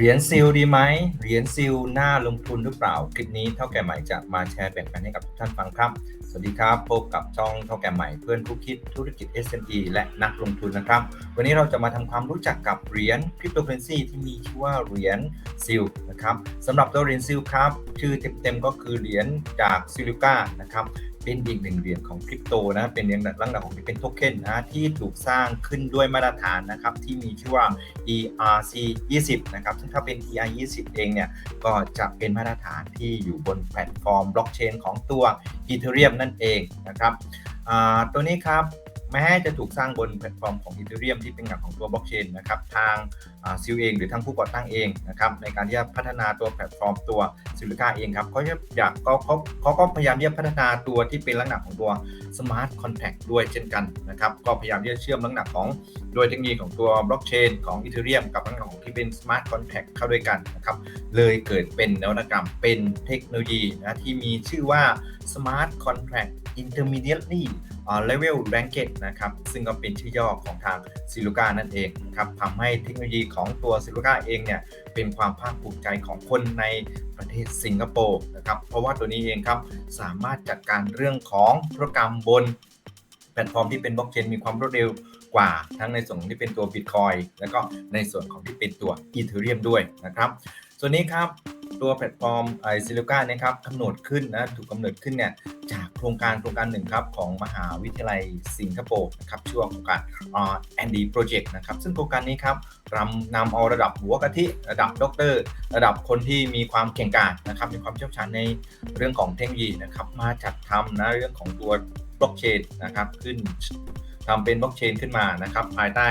เหรียญซิลดีไหมเหรียญซิลน่าลงทุนหรือเปล่า คลิปนี้เท่าแก่ใหม่จะมาแชร์แบ่งปันให้กับทุกท่านฟังครับ สวัสดีครับ พบกับช่องเท่าแก่ใหม่เพื่อนผู้คิดธุรกิจ SME และนักลงทุนนะครับ วันนี้เราจะมาทำความรู้จักกับเหรียญคริปโตเคอเรนซีที่มีชื่อว่าเหรียญซิลนะครับสำหรับตัวเหรียญซิลครับ ชื่อเต็มๆก็คือเหรียญจากซิลิก้านะครับ เป็นอีกหนึ่งเหรียญของคริปโตนะเป็นเหรียญลักษณะของเป็นโทเค็นนะที่ถูกสร้างขึ้นด้วยมาตรฐานนะครับที่มีชื่อว่า ERC 20นะครับซึ่งถ้าเป็น ERC 20เองเนี่ยก็จะเป็นมาตรฐานที่อยู่บนแพลตฟอร์มบล็อกเชนของตัว Ethereum นั่นเองนะครับตัวนี้ครับ แม้จะถูกสร้างบนแพลตฟอร์มของ Ethereum ที่เป็นหลักของตัวบล็อกเชนนะครับทางซิลเอง หรือทางผู้ก่อตั้งเองนะครับในการที่จะพัฒนาตัวแพลตฟอร์มตัวซิลิก้าเองครับเขาจะอยากก็เขาเขาก็พยายามที่จะพัฒนาตัวที่เป็นลักษณะของตัวสมาร์ทคอนแท็กด้วยเช่นกันนะครับก็พยายามที่จะเชื่อมลักษณะของโดยเทคโนโลยีของตัวบล็อกเชนของอีเทเรียมกับลักษณะของที่เป็นสมาร์ทคอนแท็กเข้าด้วยกันนะครับเลยเกิดเป็นนวัตกรรมเป็นเทคโนโลยีนะที่มีชื่อว่า Smart Contract Intermediately Level Ranked นะครับซึ่งก็เป็นชื่อย่อของทางซิลูก้านั่นเองครับทำให้เทคโนโลยีของตัวซิลูก้าเองเนี่ยเป็นความภาคภูมิใจของคนในประเทศสิงคโปร์นะครับเพราะว่าตัวนี้เองครับสามารถจัดการเรื่องของธุรกรรมบนแพลตฟอร์มที่เป็นบล็อกเชนมีความรวดเร็วกว่าทั้งในส่วนที่เป็นตัว Bitcoin แล้วก็ในส่วนของที่เป็นตัว Ethereum ด้วยนะครับส่วนนี้ครับ ตัวแพลตฟอร์มไอซิลิก้านะครับกำหนดขึ้นนะถูกกำเนิดขึ้นเนี่ยจากโครงการโครงการหนึ่งครับของมหาวิทยาลัยสิงคโปร์นะครับชื่อว่าโครงการแอนดี้โปรเจกต์นะครับซึ่งโครงการนี้ครับรำนำเอาระดับหัวกะทิระดับด็อกเตอร์ระดับคนที่มีความเก่งกาจนะครับมีความเชี่ยวชาญในเรื่องของเทคโนโลยีนะครับมาจัดทำนะเรื่องของตัวบล็อกเชนนะครับขึ้นทำเป็นบล็อกเชนขึ้นมานะครับภายใต้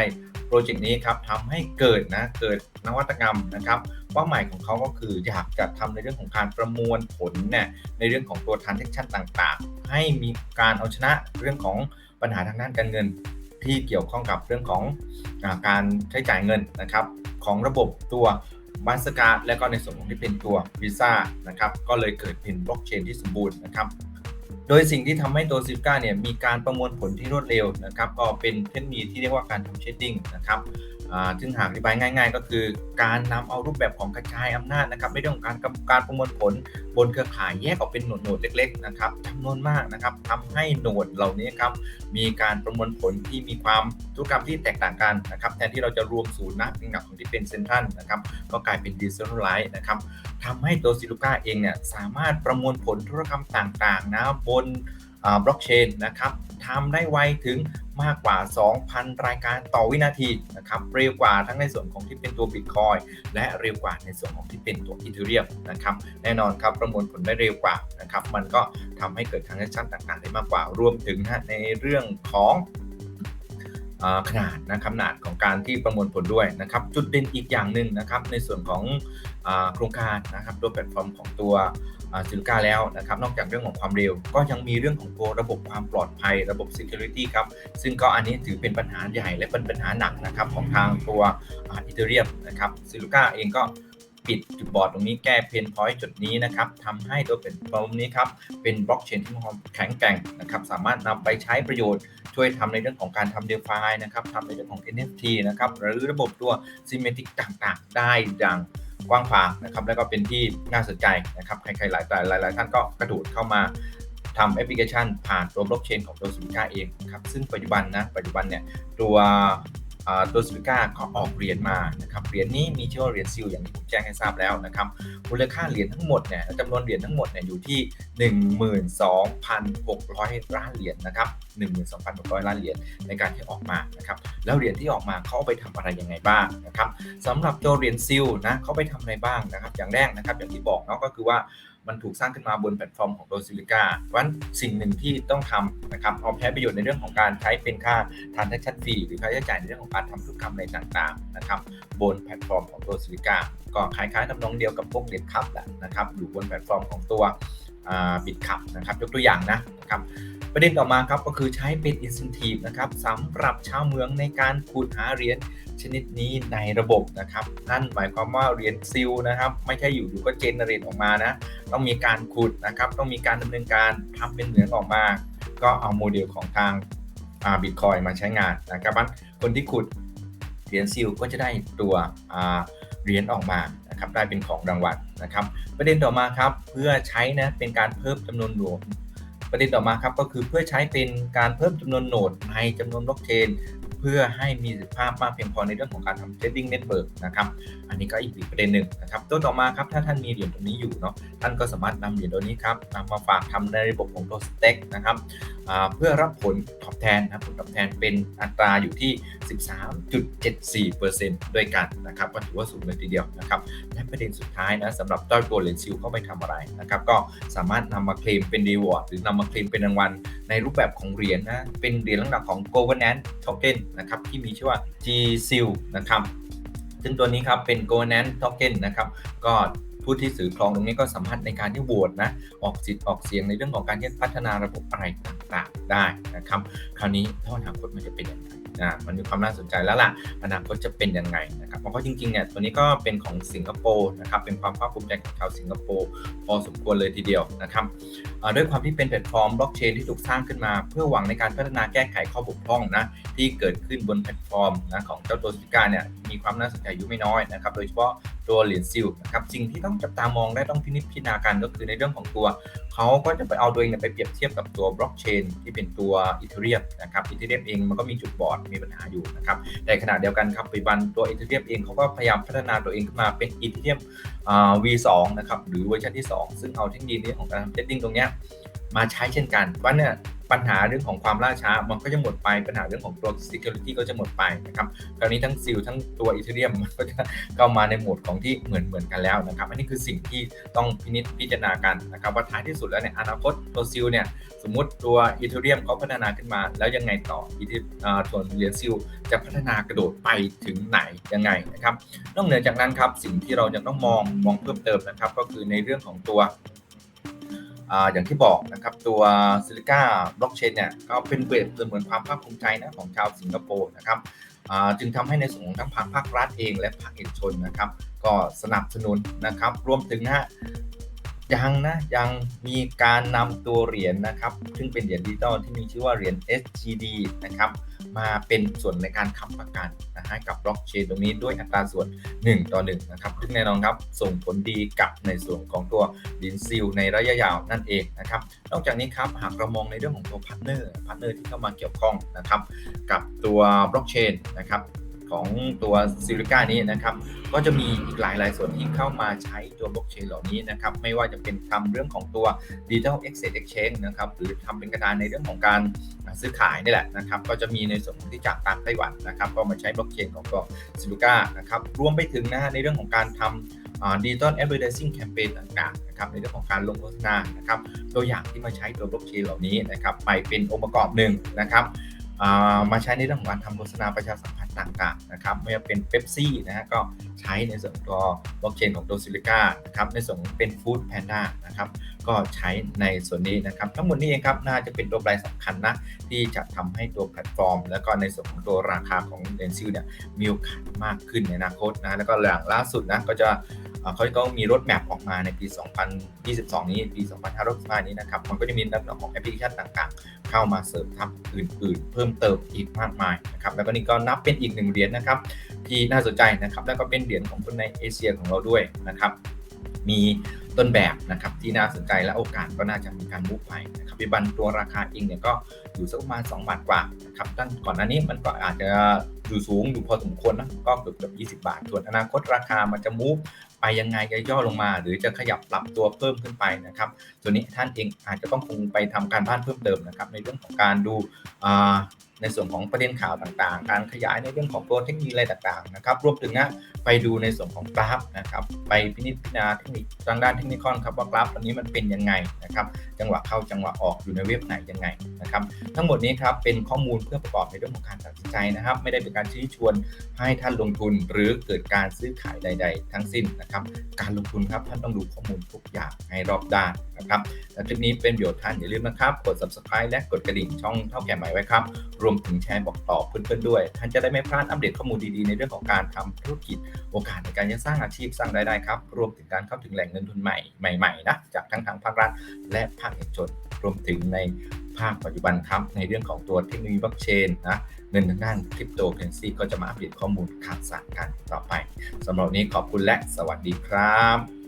โปรเจกต์นี้ครับทำให้เกิดนะเกิดนวัตกรรมนะครับเป้าหมายของเขาก็คืออยากจะทำในเรื่องของการประมวลผลเนี่ยในเรื่องของตัว transaction ต่างๆ ให้มีการเอาชนะเรื่องของปัญหาทางด้านการเงิน ที่เกี่ยวข้องกับเรื่องของอการใช้จ่ายเงินนะครับของระบบตัวบัสการและก็ในส่วนของที่เป็นตัววีซ่านะครับก็เลยเกิดเป็นบล็อกเชนที่สมบูรณ์นะครับ โดยสิ่งที่ทำให้ตัวซิลกาเนี่ยมีการประมวลผลที่รวดเร็วนะครับ ก็เป็นเทคนิคที่เรียกว่าการทำเชดดิ้งนะครับ ซึ่งหากอธิบายง่าย ๆ ก็คือการนำเอารูปแบบของกระจายอำนาจนะครับในเรื่องของการการประมวลผลบนเครือข่ายแยกออกเป็นหนวดหนวดเล็กๆนะครับจำนวนมากนะครับทำให้หนวดเหล่านี้ครับมีการประมวลผลที่มีความธุรกรรมที่แตกต่างกันนะครับแทนที่เราจะรวมศูนย์นะในหนักของที่เป็นเซนทรัลนะครับก็กลายเป็นดิจิทัลไลท์นะครับทำให้ตัวซิลูก้าเองเนี่ยสามารถประมวลผลธุรกรรมต่างๆนะบนบล็อกเชนนะครับทำได้ไวถึง มากกว่า 2,000 รายการต่อวินาทีนะครับเร็วกว่าทั้งในส่วนของที่เป็นตัวบิตคอยและเร็วกว่าในส่วนของที่เป็นตัวอีเทเรียมนะครับแน่นอนครับประมวลผลได้เร็วกว่านะครับมันก็ทำให้เกิดทางชั่นต่างๆ ได้มากกว่ารวมถึงนะในเรื่องของ ขนาดนะขนาดของการที่ประมวลผลด้วยนะครับ จุดเด่นอีกอย่างหนึ่งนะครับในส่วนของโครงการนะครับตัวแพลตฟอร์มของตัวซิลิก้าแล้วนะครับ นอกจากเรื่องของความเร็ว ก็ยังมีเรื่องของตัวระบบความปลอดภัยระบบ Security ครับ ซึ่งก็อันนี้ถือเป็นปัญหาใหญ่และเป็นปัญหาหนักนะครับของทางตัวอิตาเรียมนะครับซิลิก้าเองก็ ปิดจุดบอดตรงนี้แก้เพนพอยต์จุดนี้นะครับทำให้ตัวเป็นตรงนี้ครับเป็นบล็อกเชนที่มีความแข็งแกร่งนะครับสามารถนำไปใช้ประโยชน์ช่วยทำในเรื่องของการทำเดฟายนะครับทำในเรื่องของ NFT นะครับหรือระบบตัวซิมเมติกต่างๆ ได้อย่างกว้างขวางนะครับแล้วก็เป็นที่น่าสนใจนะครับใครๆหลายหลายหลายท่านก็กระโดดเข้ามาทำแอปพลิเคชันผ่านตัวบล็อกเชนของตัวสินค้าเองครับซึ่งปัจจุบันนะปัจจุบันเนี่ยตัว ตัวซิลิก้าก็ออกเหรียญมานะครับเหรียญนี้มีชื่อว่าเหรียญซิลอย่างที่ผมแจ้งให้ทราบแล้วนะครับมูลค่าเหรียญทั้งหมดเนี่ยจำนวนเหรียญทั้งหมดเนี่ยอยู่ที่ 12,600 ล้านเหรียญนะครับ12,600 ล้านเหรียญในการที่ออกมานะครับแล้วเหรียญที่ออกมาเขาไปทำอะไรยังไงบ้างนะครับสำหรับตัวเหรียญซิลนะเขาไปทำอะไรบ้างนะครับอย่างแรกนะครับอย่างที่บอกเนาะก็คือว่า มันถูกสร้างขึ้นมาบนแพลตฟอร์มของโดซิลิก้าวันสิ่งหนึ่งที่ต้องทำนะครับเอาแพ้ประโยชน์ในเรื่องของการใช้เป็นค่าทานแท็กชั่นฟรีหรือค่าใช้จ่ายในเรื่องของการทำธุรกรรมในต่างๆนะครับบนแพลตฟอร์มของโดซิลิก้าก็คล้ายๆทำนองเดียวกับพวกเด็ดคับแหละนะครับอยู่บนแพลตฟอร์มของตัว บิตคับนะครับยกตัวอย่างนะครับประเด็นต่อมาครับก็คือใช้เป็น incentive นะครับสำหรับชาวเมืองในการขุดหาเหรียญชนิดนี้ในระบบนะครับนั่นหมายความว่าเหรียญซิลนะครับไม่ใช่อยู่ๆก็เจนเนเรตออกมานะต้องมีการขุดนะครับต้องมีการดำเนินการทำเป็นเหมือนออกมา ก็เอาโมเดลของทางบิตคอยมาใช้งานนะครับคนที่ขุดเหรียญซิลก็จะได้ตัว เหรียญออกมานะครับได้เป็นของรางวัลนะครับ ประเด็นต่อมาครับเพื่อใช้นะเป็นการเพิ่มจำนวนโหนดประเด็นต่อมาครับก็คือเพื่อใช้เป็นการเพิ่มจำนวนโหนดในจำนวนบล็อกเชน เพื่อให้มีสิทธิภาพมากเพียงพอในเรื่องของการทำ trading network นะครับอันนี้ก็อีกประเด็นหนึ่งนะครับตัวต่อมาครับถ้าท่านมีเหรียญตรงนี้อยู่เนาะท่านก็สามารถนำเหรียญตัวนี้ครับนำมาฝากทำในระบบของตัว stake นะครับเพื่อรับผลตอบแทนนะผลตอบแทนเป็นอัตราอยู่ที่ 13.74%ด้วยกันนะครับก็ถือว่าสูงเลยทีเดียวนะครับและประเด็นสุดท้ายนะสำหรับต้อยตัวเหรียญซิลเข้าไปทำอะไรนะครับก็สามารถนำมาเคลมเป็นรีวอร์ดหรือนำมาเคลมเป็นรางวัลในรูปแบบของเหรียญนะเป็นเหรียญลักษณะของ governance token นะครับที่มีชื่อว่า G SEAL นะครับซึ่งตัวนี้ครับเป็น governance token นะครับก็ผู้ที่ถือครองตรงนี้ก็สามารถในการที่โหวตนะออกสิทธิ์ออกเสียงในเรื่องของการที่พัฒนาระบบอะไรต่างๆได้นะครับ คราวนี้ถ้าอนาคตมันจะเป็นยังไง นะมันมีความน่าสนใจแล้วล่ะอนาคตจะเป็นยังไงนะครับเพราะจริงๆเนี่ยตัวนี้ก็เป็นของสิงคโปร์นะครับเป็นความภาคภูมิใจของชาวสิงคโปร์พอสมควรเลยทีเดียวนะครับด้วยความที่เป็นแพลตฟอร์มบล็อกเชนที่ถูกสร้างขึ้นมา เพื่อหวังในการพัฒนาแก้ไขข้อบกพร่องนะที่เกิดขึ้นบนแพลตฟอร์มนะของเจ้าตัวสิก้าเนี่ยมีความน่าสนใจอยู่ไม่น้อยนะครับโดยเฉพาะตัวเหรียญซิลนะครับสิ่งที่ต้องจับตามองและต้องพินิจพิจารณากันก็คือในเรื่องของตัวเขาก็จะไปเอาตัวเองไปเปรียบเทียบกับตัวบล็อกเชนที่เป็นตัวอีเทเรียมนะครับอีเทเรียมเองมันก็มีจุดบอดมีปัญหาอยู่นะครับในขณะเดียวกันครับปัจจุบันตัวอีเทเรียมเองเขาก็พยายามพัฒนาตัวเองขึ้นมาเป็นอีเทเรียม V2 นะครับหรือเวอร์ชันที่ 2 ซึ่งเอาเทคโนโลยีของการทำเทรดดิ้งตรงนี้ มาใช้เช่นกันว่าเนี่ยปัญหาเรื่องของความล่าช้ามันก็จะหมดไปปัญหาเรื่องของตัว security ก็จะหมดไปนะครับคราวนี้ทั้งซิลทั้งตัวอีเทเรียมมันก็จะเข้ามาในโหมดของที่เหมือนเหมือนกันแล้วนะครับ อันนี้คือสิ่งที่ต้องพินิจพิจารณากันนะครับว่าท้ายที่สุดแล้วในอนาคตตัวซิลเนี่ยสมมติตัวอีเทเรียมเขาพัฒนาขึ้นมา แล้วยังไงต่ออีทส่วนเหรียญซิลจะพัฒนากระโดดไปถึงไหนยังไงนะครับนอกเหนือจากนั้นครับสิ่งที่เราจะต้องมองมองเพิ่มเติมนะครับ ก็คือในเรื่องของตัว อย่างที่บอกนะครับตัวซิลิก้าบล็อกเชนเนี่ยก็เป็นเปรียบเหมือนความภาคภูมิใจนะของชาวสิงคโปร์นะครับจึงทำให้ในส่วนของทั้งภาคภาครัฐเองและภาคเอกชนนะครับ ก็สนับสนุนนะครับรวมถึงนะ ยังนะยังมีการนำตัวเหรียญนนะครับ ซึ่งเป็นเหรียญดิจิตอลที่มีชื่อว่าเหรียญ SGD นะครับมาเป็นส่วนในการค้ำประกันนะให้กับบล็อกเชนตรงนี้ด้วยอัตราส่วน 1 ต่อ 1 นะครับซึ่งแน่นอนครับส่งผลดีกับในส่วนของตัวดินซิลในระยะยาวนั่นเองนะครับนอกจากนี้ครับหากเรามองในเรื่องของตัวพาร์ทเนอร์พาร์ทเนอร์ที่เข้ามาเกี่ยวข้องนะครับกับตัวบล็อกเชนนะครับ ของตัวซิลิก้านี้นะครับ ก็จะมีอีกหลายหลายส่วนที่เข้ามาใช้ตัวบล็อกเชนเหล่านี้นะครับ ไม่ว่าจะเป็นทำเรื่องของตัว Digital Asset Exchange นะครับ หรือทำเป็นกระดานในเรื่องของการซื้อขายนี่แหละนะครับ ก็จะมีในส่วนที่จากตางไต้หวันนะครับ ก็มาใช้บล็อกเชนของตัวซิลิก้านะครับ รวมไปถึงนะฮะในเรื่องของการทำดิจิตอลแอดเวอร์ทิซิ่งแคมเปญต่างๆนะครับในเรื่องของการลงโฆษณานะครับตัวอย่างที่มาใช้ตัวบล็อกเชนเหล่านี้นะครับไปเป็นองค์ประกอบหนึ่งนะครับมาใช้ในเรื่องของการทำโฆษณาประชาสัมพันธ์ต่างๆนะครับไม่ว่าเป็นเ e ปซี่นะฮะก็ใช้ในส่วนตัวบล็อกเชนของตัวซิลิก้านะครับในส่วนเป็นฟู้ดแพนด้านะครับก็ใช้ในส่วนนี้นะครับทั้งหมดนี้เองครับน่าจะเป็นตัวแปรสำคัญนะที่จะทำให้ตัวแพลตฟอร์ม แล้วก็ในส่วนของตัวราคาของเลนซิลเนี่ยมีโอกาสมากขึ้นในอนาคตนะแล้วก็หลังล่าสุดนะก็จะเขาก็มีรถแมพออกมาในปี 2022 นี้ปี 2565 นี้นะครับ มันก็จะมีนักของแอปพลิเคชันต่างๆ เข้ามาเสริมทับอื่น ๆ เพิ่มเติมอีกมากมายนะครับ แล้วก็นี่ก็นับเป็นอีกหนึ่งเหรียญนะครับ ที่น่าสนใจนะครับ แล้วก็เป็นเหรียญของคนในเอเชียของเราด้วยนะครับ มีต้นแบบนะครับที่น่าสนใจและโอกาสก็น่าจะมีการมุกไปนะครับปัจจุบันตัวราคาเองเนี่ยก็อยู่สักประมาณ2บาทกว่านะครับตั้งก่อนหน้านี้มันก็อาจจะอยู่สูงอยู่พอสมควรนะก็เกือบเกือบ20 บาท ส่วนอนาคตราคามันจะมุก ไปยังไงจะย่อลงมา หรือจะขยับปรับตัวเพิ่มขึ้นไปนะครับตัวนี้ท่านเองอาจจะต้องคงไปทำการบ้านเพิ่มเติมนะครับ ในเรื่องของการดูในส่วนของประเด็นข่าวต่างๆ การขยายในเรื่องของตัวเทคโนโลยีอะไรต่างๆนะครับ รวมถึงนะไปดูในส่วนของกราฟนะครับ ไปพินิจพิจารณาเทคนิคทางด้านเทคนิคครับว่ากราฟตัวนี้มันเป็นยังไงนะครับ จังหวะเข้าจังหวะออกอยู่ในเว็บไหนยังไงนะครับ ทั้งหมดนี้ครับเป็นข้อมูลเพื่อประกอบในเรื่องของการตัดสินใจนะครับ ไม่ได้เป็นการชี้ชวนให้ท่านลงทุนหรือเกิดการซื้อขายใด ๆ ทั้งสิ้นนะครับการลงทุนครับท่านต้องดูข้อมูลทุกอย่างให้รอบด้านนะครับและคลิปนี้เป็นประโยชน์ท่านอย่าลืมนะครับ กด subscribe และกดกระดิ่งช่องเท่าแก่ใหม่ไว้ครับ รวมถึงแชร์บอกต่อเพื่อนๆด้วย ท่านจะได้ไม่พลาดอัปเดตข้อมูลดีๆ ในเรื่องของการทำธุรกิจโอกาสในการจะสร้างอาชีพสร้างรายได้ครับ รวมถึงการเข้าถึงแหล่งเงินทุนใหม่ใหม่ๆนะจากทั้งทางภาครัฐ และภาคเอกชนรวมถึงใน ภาคปัจจุบันครับ ในเรื่องของตัวเทคโนโลยีบล็อกเชนนะเงินทางด้านคริปโตเคอเรนซีก็จะมาอัปเดตข้อมูลข่าวสารกันต่อไปสำหรับนี้ขอบคุณและสวัสดีครับ